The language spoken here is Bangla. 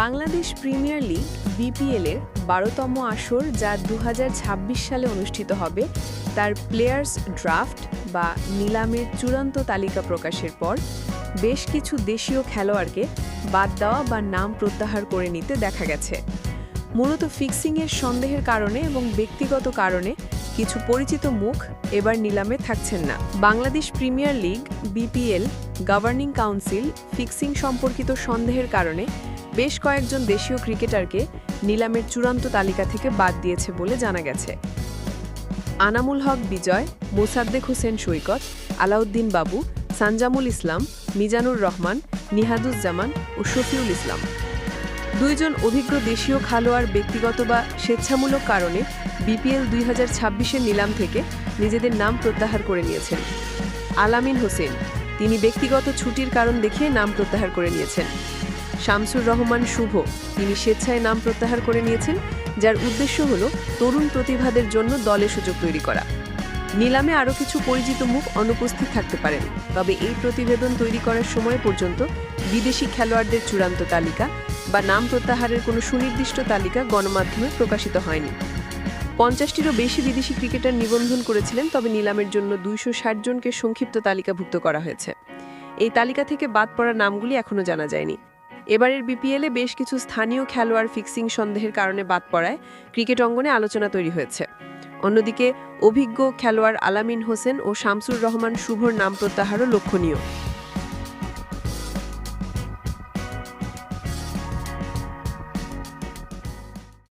বাংলাদেশ প্রিমিয়ার লিগ বিপিএল এর বারোতম আসর যা দু হাজার ছাব্বিশ সালে অনুষ্ঠিত হবে, তার প্লেয়ার্স ড্রাফট বা নিলামের চূড়ান্ত তালিকা প্রকাশের পর বেশ কিছু দেশীয় খেলোয়াড়কে বাদ দেওয়া বা নাম প্রত্যাহার করে নিতে দেখা গেছে। মূলত ফিক্সিংয়ের সন্দেহের কারণে এবং ব্যক্তিগত কারণে কিছু পরিচিত মুখ এবার নিলামে থাকছেন না। Bangladesh premier league BPL, governing council fixing সম্পর্কিত সন্দেহের কারণে বেশ কয়েকজন দেশীয় ক্রিকেটারকে নিলামের চূড়ান্ত তালিকা থেকে বাদ দিয়েছে বলে জানা গেছে। আনামুল হক বিজয়, মোসাদ্দেক হোসেন সৈকত, আলাউদ্দিন বাবু, সানজামুল ইসলাম, মিজানুর রহমান, নিহাদুজ্জামান ও শফিউল ইসলাম। দুইজন অভিজ্ঞ দেশীয় খেলোয়াড় ব্যক্তিগত বা স্বেচ্ছামূলক কারণে বিপিএল দুই হাজার ছাব্বিশের নিলাম থেকে নিজেদের নাম প্রত্যাহার করে নিয়েছেন। আলামিন হোসেন, তিনি ব্যক্তিগত ছুটির কারণ দেখিয়ে নাম প্রত্যাহার করে নিয়েছেন। শামসুর রহমান শুভ। তিনি স্বেচ্ছায় নাম প্রত্যাহার করে নিয়েছেন, যার উদ্দেশ্য হল তরুণ প্রতিভাদের জন্য দলে সুযোগ তৈরি করা। নিলামে আরও কিছু পরিচিত মুখ অনুপস্থিত থাকতে পারেন, তবে এই প্রতিবেদন তৈরি করার সময় পর্যন্ত বিদেশি খেলোয়াড়দের চূড়ান্ত তালিকা বা নাম প্রত্যাহারের কোনো সুনির্দিষ্ট তালিকা গণমাধ্যমে প্রকাশিত হয়নি। পঞ্চাশটিরও বেশি বিদেশি ক্রিকেটার নিবন্ধন করেছিলেন, তবে নিলামের জন্য দুইশো ষাট জনকে সংক্ষিপ্ত তালিকাভুক্ত করা হয়েছে। এই তালিকা থেকে বাদ পড়া নামগুলি এখনও জানা যায়নি। এবারের বিপিএলে বেশ কিছু স্থানীয় খেলোয়াড় ফিক্সিং সন্দেহের কারণে বাদ পড়ায় ক্রিকেট অঙ্গনে আলোচনা তৈরি হয়েছে। অন্যদিকে অভিজ্ঞ খেলোয়াড় আলামিন হোসেন ও শামসুর রহমান শুভর নাম প্রত্যাহারও লক্ষণীয়।